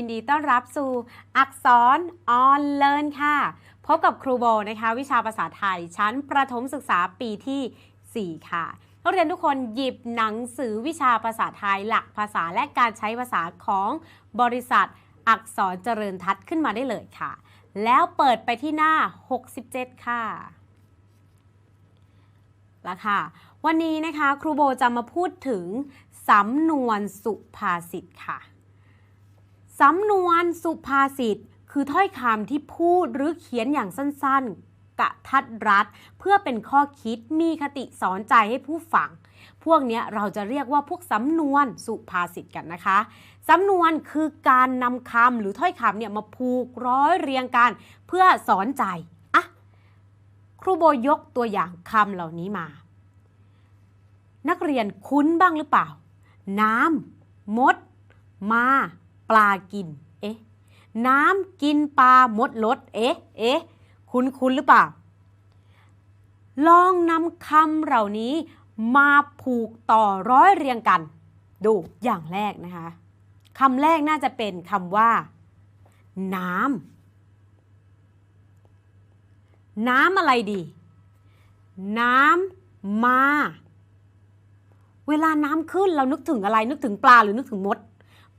ยินดีต้อนรับสู่อักษรออนเลินค่ะ พบกับครูโบนะคะ วิชาภาษาไทย ชั้นประถมศึกษาปีที่ 4 ค่ะนักเรียนทุกคนหยิบหนังสือวิชาภาษาไทยหลักภาษาและการใช้ภาษาของบริษัทอักษรเจริญทัศน์ขึ้นมาได้เลยค่ะ แล้วเปิดไปที่หน้า 67 ค่ะแล้วค่ะ วันนี้นะคะ ครูโบจะมาพูดถึงสำนวนสุภาษิตค่ะ สำนวนสุภาษิตคือถ้อยคำที่พูดหรือเขียนอย่างสั้นๆ กะทัดรัด เพื่อเป็นข้อคิดมีคติสอนใจให้ผู้ฟัง พวกนี้เราจะเรียกว่าพวกสำนวนสุภาษิตกันนะคะ สำนวนคือการนำคำหรือถ้อยคำเนี่ยมาผูกร้อยเรียงกันเพื่อสอนใจอะครูโบยกตัวอย่างคำเหล่านี้มา นักเรียนคุ้นบ้างหรือเปล่า น้ำมด มา ปลากิน เอ๊ะ น้ำกินปลามดลด เอ๊ะ เอ๊ะ คุ้นคุ้นหรือเปล่า ลองนำคำเหล่านี้มาผูกต่อร้อยเรียงกัน ดูอย่างแรกนะคะคำแรกน่าจะเป็นคำว่า น้ำน้ำอะไรดี น้ำมาเวลาน้ำขึ้นเรานึกถึงอะไรนึกถึงปลาหรือนึกถึงมด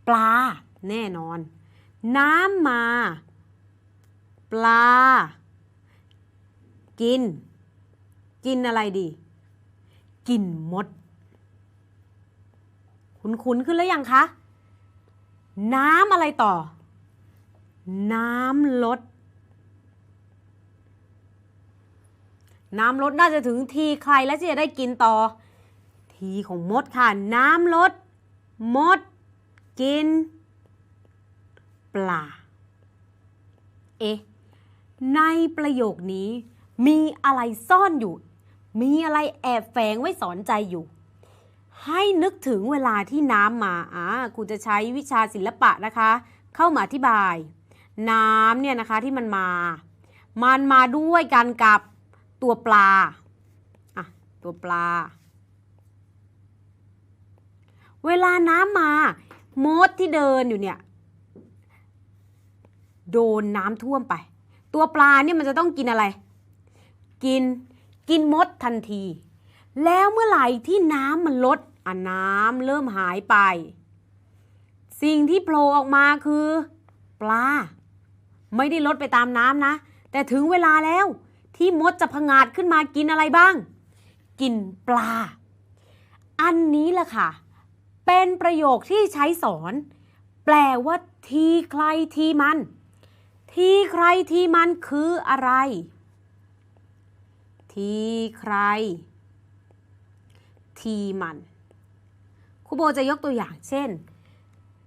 ปลา แน่นอน น้ำมา ปลา กิน กินอะไรดี กินมดคุ้นขึ้นแล้วยังคะ น้ำอะไรต่อ น้ำลด น้ำลดน่าจะถึงทีใครแล้วที่จะได้กินต่อ ทีของมดค่ะ น้ำลด มด กิน ปลา เอ๊ะ ในประโยคนี้ มีอะไรซ่อนอยู่ มีอะไรแอบแฝงไว้สอนใจอยู่ ให้นึกถึงเวลาที่น้ำมาอ่าครูจะใช้วิชาศิลปะนะคะ เข้ามาอธิบาย น้ำเนี่ยนะคะที่มันมา มันมาด้วยกันกับตัวปลาอะตัวปลา เวลาน้ำมา มดที่เดินอยู่เนี่ย โดนน้ำท่วมไป ตัวปลาเนี่ยมันจะต้องกินอะไร กินกินมดทันที แล้วเมื่อไหร่ที่น้ำมันลดอะน้ำเริ่มหายไป สิ่งที่โผล่ออกมาคือ ปลา ไม่ได้ลดไปตามน้ำนะ แต่ถึงเวลาแล้วที่มดจะพงาดขึ้นมากินอะไรบ้าง กินปลา อันนี้แหละค่ะ เป็นประโยคที่ใช้สอน แปลว่าทีใครทีมัน ทีใครทีมันคืออะไร ทีใคร ทีมันครูโบจะยกตัวอย่างเช่น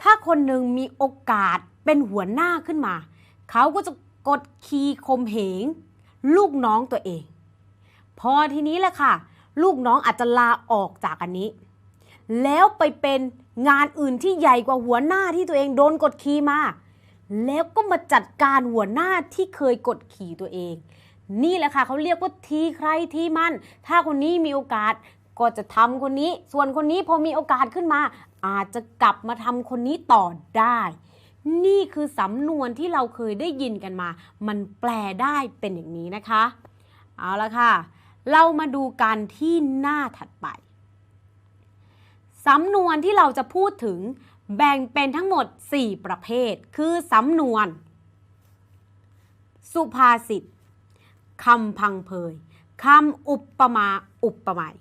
ถ้าคนหนึ่งมีโอกาสเป็นหัวหน้าขึ้นมา เขาก็จะกดคีย์ข่มเหง ลูกน้องตัวเอง พอทีนี้แหละค่ะ ลูกน้องอาจจะลาออกจากอันนี้ แล้วไปเป็นงานอื่นที่ใหญ่กว่าหัวหน้าที่ตัวเองโดนกดขี่มา แล้วก็มาจัดการหัวหน้าที่เคยกดขี่ตัวเอง นี่แหละค่ะเขาเรียกว่าทีใครทีมัน ถ้าคนนี้มีโอกาสก็จะทำคนนี้ ส่วนคนนี้พอมีโอกาสขึ้นมา อาจจะกลับมาทำคนนี้ต่อได้ นี่คือสำนวนที่เราเคยได้ยินกันมา มันแปลได้เป็นอย่างนี้นะคะ เอาละค่ะ เรามาดูกันที่หน้าถัดไปสำนวนที่เราจะพูดถึง แบ่งเป็นทั้งหมด 4 ประเภท คือสำนวน สุภาษิตคำพังเพยคำอุปมาอุปไมย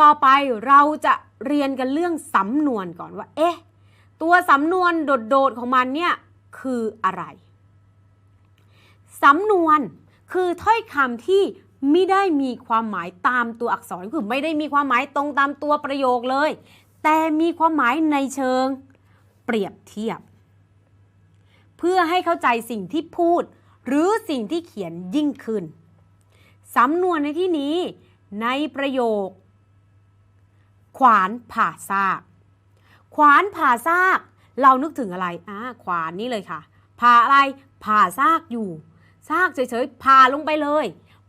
ต่อไปเราจะเรียนกันเรื่องสำนวนก่อนว่า เอ๊ะ ตัวสำนวนโดดๆของมันเนี่ยคืออะไร สำนวนคือถ้อยคำที่ไม่ได้มีความหมายตามตัวอักษรคือไม่ได้มีความหมายตรงตามตัวประโยคเลย แต่มีความหมายในเชิง เปรียบเทียบ เพื่อให้เข้าใจสิ่งที่พูด หรือสิ่งที่เขียนยิ่งขึ้น สำนวนในที่นี้ ในประโยค ขวานผ่าซาก ขวานผ่าซาก เรานึกถึงอะไรอ่าขวานนี่เลยค่ะ ผ่าอะไรผ่าซากอยู่ซากเฉยๆผ่าลงไปเลย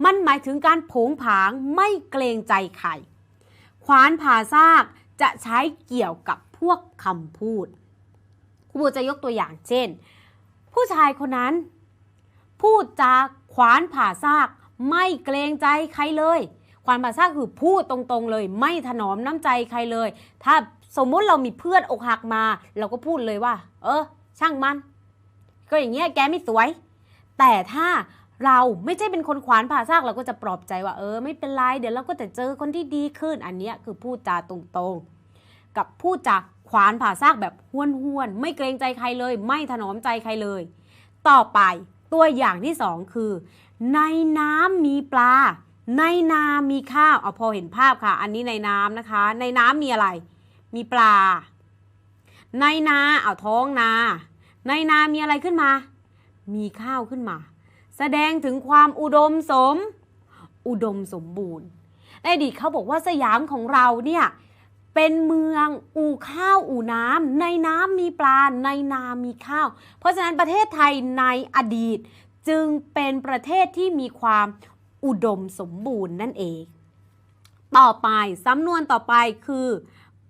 มันหมายถึงการผงผางไม่เกรงใจใครขวานผ่าซาก จะใช้เกี่ยวกับพวกคำพูดครูโบจะยกตัวอย่างเช่น ผู้ชายคนนั้น พูดจาขวานผ่าซาก ไม่เกรงใจใครเลย ขวานผ่าซากคือพูดตรงๆเลย ไม่ถนอมน้ำใจใครเลย ถ้าสมมติเรามีเพื่อนอกหักมา เราก็พูดเลยว่า เออ ช่างมัน ก็อย่างเงี้ยแกไม่สวย แต่ถ้า เราไม่ใช่เป็นคนขวานผ่าซากเราก็จะปลอบใจว่าเออไม่เป็นไรเดี๋ยวเราก็จะเจอคนที่ดีขึ้นอันนี้คือพูดจาตรงๆ กับพูดจาขวานผ่าซากแบบห้วนๆ ไม่เกรงใจใครเลย ไม่ถนอมใจใครเลย ต่อไปตัวอย่างที่สองคือ ในน้ำมีปลา ในนามีข้าวเอาพอเห็นภาพค่ะ อันนี้ในน้ำนะคะ ในน้ำมีอะไร มีปลา ในนาเอาท้องนา ในนามีอะไรขึ้นมา มีข้าวขึ้นมา แสดงถึงความอุดมสม อุดมสมบูรณ์ในอดีตเขาบอกว่าสยามของเราเนี่ยเป็นเมืองอู่ข้าวอู่น้ำในน้ำมีปลาในนามีข้าว เพราะฉะนั้นประเทศไทยในอดีตจึงเป็นประเทศที่มีความอุดมสมบูรณ์นั่นเอง ต่อไปสำนวนต่อไปคือ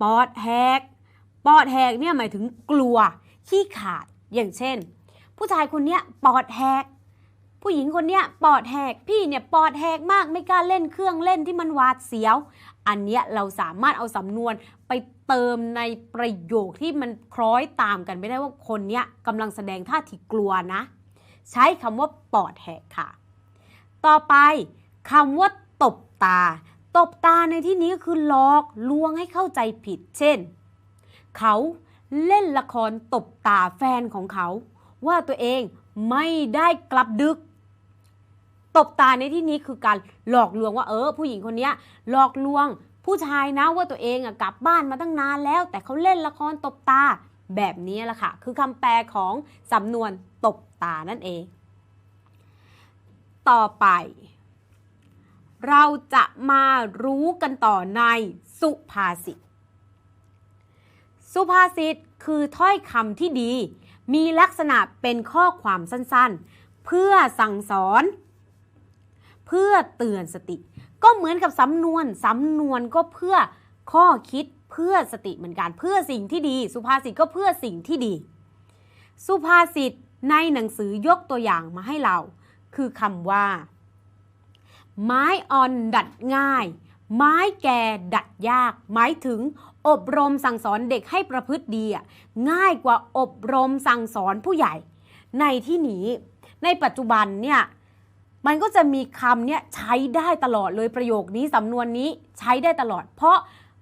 ปอดแหกปอดแหกเนี่ยหมายถึงกลัวขี้ขาดอย่างเช่น ผู้ชายคนนี้ปอดแหก ผู้หญิงคนเนี้ยปอดแหกพี่เนี่ยปอดแหกมากไม่กล้าเล่นเครื่องเล่นที่มันหวาดเสียว อันเนี้ยเราสามารถเอาสำนวนไปเติมในประโยคที่มันคล้อยตามกันไม่ได้ว่าคนเนี้ยกำลังแสดงท่าทีกลัวนะ ใช้คำว่าปอดแหกค่ะ ต่อไปคำว่าตบตา ตบตาในที่นี้ก็คือหลอกลวงให้เข้าใจผิด เช่น เขาเล่นละครตบตาแฟนของเขา ว่าตัวเองไม่ได้กลับดึก ตบตาในที่นี้คือการหลอกลวงว่าเออ ผู้หญิงคนนี้หลอกลวง ผู้ชายนะว่าตัวเองอะกลับบ้านมาตั้งนานแล้ว แต่เขาเล่นละครตบตาแบบนี้แหละค่ะ คือคำแปลของสำนวนตบตานั่นเอง ต่อไป เราจะมารู้กันต่อในสุภาษิต สุภาษิตคือถ้อยคำที่ดี มีลักษณะเป็นข้อความสั้นๆ เพื่อสั่งสอน เพื่อเตือนสติ ก็เหมือนกับสำนวนสำนวนก็เพื่อข้อคิดเพื่อสติเหมือนกันเพื่อสิ่งที่ดี สุภาษิตก็เพื่อสิ่งที่ดี สุภาษิตในหนังสือยกตัวอย่างมาให้เรา คือคำว่า ไม้อ่อนดัดง่าย ไม้แก่ดัดยาก หมายถึง อบรมสั่งสอนเด็กให้ประพฤติดีง่ายกว่าอบรมสั่งสอนผู้ใหญ่ ในที่นี้ ในปัจจุบันเนี่ย มันก็จะมีคำเนี่ยใช้ได้ตลอดเลยประโยคนี้สำนวนนี้ใช้ได้ตลอด เพราะ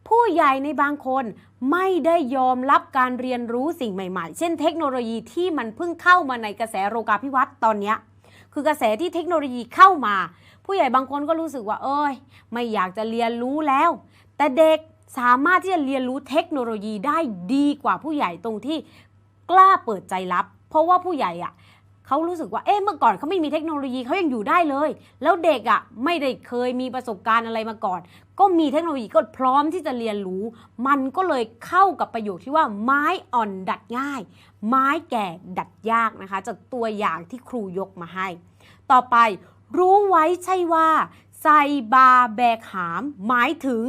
ผู้ใหญ่ในบางคนไม่ได้ยอมรับการเรียนรู้สิ่งใหม่ ๆ เช่นเทคโนโลยีที่มันเพิ่งเข้ามาในกระแสโลกาภิวัตน์ตอนเนี้ยคือกระแสที่เทคโนโลยีเข้ามา ผู้ใหญ่บางคนก็รู้สึกว่า เอ้ย ไม่อยากจะเรียนรู้แล้ว แต่เด็กสามารถที่จะเรียนรู้เทคโนโลยีได้ดีกว่าผู้ใหญ่ตรงที่กล้าเปิดใจรับ เพราะว่าผู้ใหญ่อะ เขารู้สึกว่าเอ๊ะเมื่อก่อนเขาไม่มีเทคโนโลยีเขายังอยู่ได้เลย แล้วเด็กอะไม่ได้เคยมีประสบการณ์อะไรมาก่อน ก็มีเทคโนโลยีก็พร้อมที่จะเรียนรู้ มันก็เลยเข้ากับประโยคที่ว่าไม้อ่อนดัดง่าย ไม้แก่ดัดยากนะคะ จากตัวอย่างที่ครูยกมาให้ ต่อไปรู้ไว้ใช่ว่าใส่บาแบกหาม หมายถึง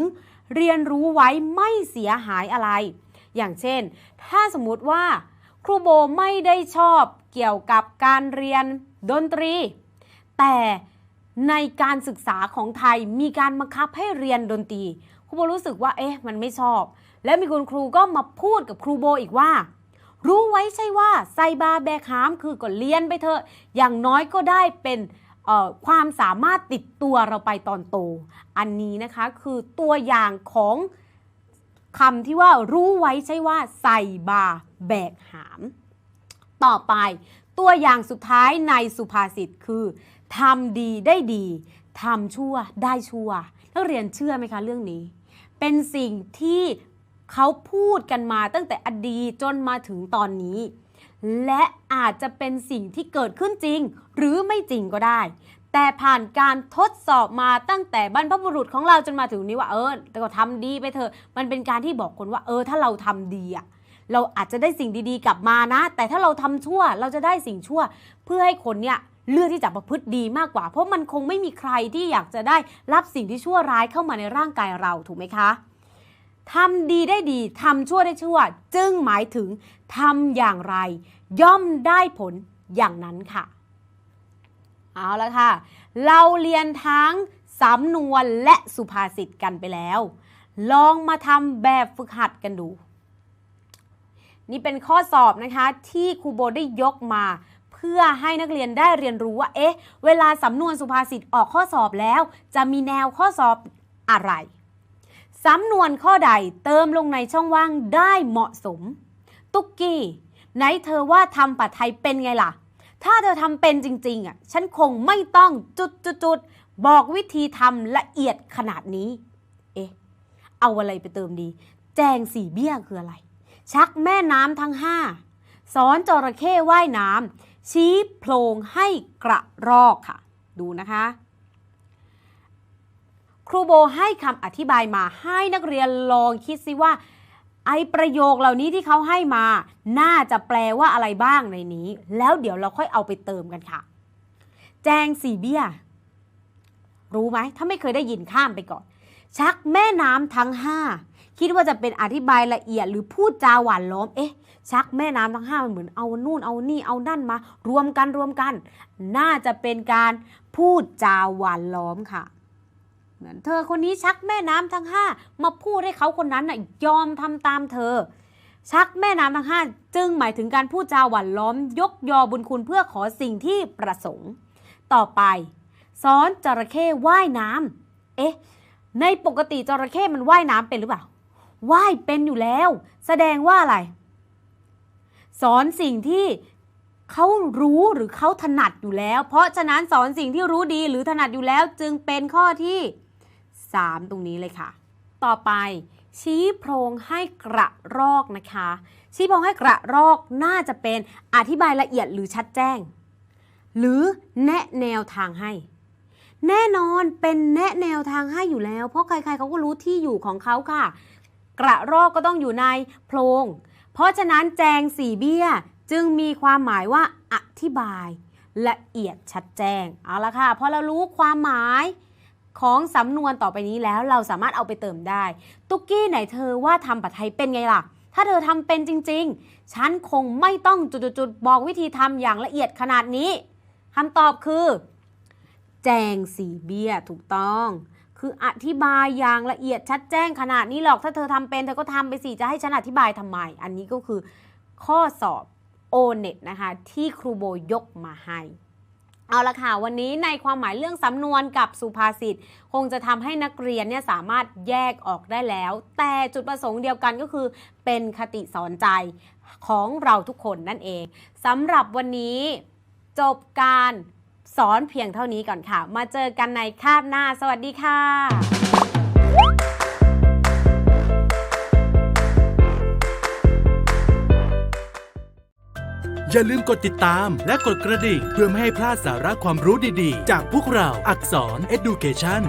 เรียนรู้ไว้ไม่เสียหายอะไร อย่างเช่น ถ้าสมมติว่า ครูโบไม่ได้ชอบเกี่ยวกับการเรียนดนตรี แต่ในการศึกษาของไทยมีการบังคับให้เรียนดนตรีครูโบรู้สึกว่าเอ๊ะมันไม่ชอบ และมีคุณครูก็มาพูดกับครูโบอีกว่า รู้ไว้ใช่ว่าไซบาแบกหามคือก็เรียนไปเถอะอย่างน้อยก็ได้เป็นความสามารถติดตัวเราไปตอนโต อันนี้นะคะคือตัวอย่างของคำที่ว่ารู้ไว้ใช่ว่าใส่บา แบกหาม ต่อไปตัวอย่างสุดท้ายในสุภาษิตคือทำดีได้ดีทำชั่วได้ชั่วนักเรียนเชื่อไหมคะเรื่องนี้ เป็นสิ่งที่เขาพูดกันมาตั้งแต่อดีตจนมาถึงตอนนี้ และอาจจะเป็นสิ่งที่เกิดขึ้นจริง หรือไม่จริงก็ได้ แต่ผ่านการทดสอบมาตั้งแต่บรรพบุรุษของเราจนมาถึงนี้ว่าเออแต่ก็ทำดีไปเถอะมันเป็นการที่บอกคนว่า เออ ถ้าเราทำดีอะ เราอาจจะได้สิ่งดีๆกลับมานะ แต่ถ้าเราทำชั่วเราจะได้สิ่งชั่ว เพื่อให้คนเนี่ยเลือกที่จะประพฤติดีมากกว่า เพราะมันคงไม่มีใครที่อยากจะได้รับสิ่งที่ชั่วร้ายเข้ามาในร่างกายเราถูกไหมคะทำดีได้ดีทำชั่วได้ชั่ว จึงหมายถึงทำอย่างไร ย่อมได้ผลอย่างนั้นค่ะ เอาละค่ะ เราเรียนทั้งสำนวนและสุภาษิตกันไปแล้ว ลองมาทำแบบฝึกหัดกันดู นี่เป็นข้อสอบนะคะที่ครูโบได้ยกมา เพื่อให้นักเรียนได้เรียนรู้ว่า เอ๊ะ เวลาสำนวนสุภาษิตออกข้อสอบแล้ว จะมีแนวข้อสอบอะไร สำนวนข้อใดเติมลงในช่องว่างได้เหมาะสม ตุ๊กกี้ ไหนเธอว่าทำปัดไทยเป็นไงล่ะ ถ้าเธอทำเป็นจริงๆอะ ฉันคงไม่ต้องจุดจุดจุดบอกวิธีทำละเอียดขนาดนี้ เอ๊ะ เอาอะไรไปเติมดี แจงสีเบี้ยคืออะไร ชักแม่น้ำทั้งห้าสอนจระเข้ว่ายน้ำชี้โพรงให้กระรอกค่ะ ดูนะคะ ครูโบให้คำอธิบายมาให้นักเรียนลองคิดซิว่า ไอประโยคเหล่านี้ที่เขาให้มา น่าจะแปลว่าอะไรบ้างในนี้ แล้วเดี๋ยวเราค่อยเอาไปเติมกันค่ะ แจงสีเบี้ย รู้ไหม ถ้าไม่เคยได้ยินข้ามไปก่อน ชักแม่น้ำทั้งห้า คิดว่าจะเป็นอธิบายละเอียดหรือพูดจาหวานล้อม เอ๊ะ ชักแม่น้ำทั้งห้ามันเหมือนเอานู่นเอานี่เอานั่นมา รวมกันรวมกัน น่าจะเป็นการพูดจาหวานล้อมค่ะ เหมือนเธอคนนี้ชักแม่น้ำทั้งห้ามาพูดให้เขาคนนั้นน่ะยอมทำตามเธอ ชักแม่น้ำทั้งห้าจึงหมายถึงการพูดจาหวานล้อม ยกยอบุญคุณเพื่อขอสิ่งที่ประสงค์ ต่อไปสอนจระเข้ว่ายน้ำเอ๊ะ ในปกติจระเข้มันว่ายน้ำเป็นหรือเปล่า ว่ายเป็นอยู่แล้ว แสดงว่าอะไร สอนสิ่งที่เขารู้หรือเขาถนัดอยู่แล้ว เพราะฉะนั้นสอนสิ่งที่รู้ดีหรือถนัดอยู่แล้วจึงเป็นข้อที่ 3 ตรงนี้เลยค่ะ ต่อไป ชี้โพรงให้กระรอกนะคะ ชี้โพรงให้กระรอกน่าจะเป็นอธิบายละเอียดหรือชัดแจ้ง หรือแนะแนวทางให้ แน่นอนเป็นแนะแนวทางให้อยู่แล้ว เพราะใครๆเขาก็รู้ที่อยู่ของเขาค่ะ กระรอกก็ต้องอยู่ในโพรง เพราะฉะนั้นแจงสีเบี้ยจึงมีความหมายว่าอธิบาย ละเอียดชัดแจ้ง เอาละค่ะพอเรารู้ความหมายของสำนวนต่อไปนี้แล้วเราสามารถเอาไปเติมได้ ตุ๊กกี้ไหนเธอว่าทำปัดไทยเป็นไงล่ะ ถ้าเธอทำเป็นจริง ๆ ฉันคงไม่ต้องจุดๆๆบอกวิธีทำอย่างละเอียดขนาดนี้คำตอบคือ แจงสีเบี้ยถูกต้อง คืออธิบายอย่างละเอียดชัดแจ้งขนาดนี้หรอกถ้าเธอทำเป็นเธอก็ทำไปสิจะให้ฉันอธิบายทำไม อันนี้ก็คือข้อสอบ o n e t นะคะที่ครูโบยกมาให้เอาละค่ะ วันนี้ในความหมายเรื่องสำนวนกับสุภาษิตคงจะทำให้นักเรียนเนี่ยสามารถแยกออกได้แล้ว แต่จุดประสงค์เดียวกันก็คือ เป็นคติสอนใจของเราทุกคนนั่นเองสำหรับวันนี้จบการ สอนเพียงเท่านี้ก่อนค่ะ มาเจอกันในคาบหน้า สวัสดีค่ะอย่าลืมกดติดตามและกดกระดิ่ง เพื่อไม่ให้พลาดสาระความรู้ดีๆ จากพวกเราอักษร Education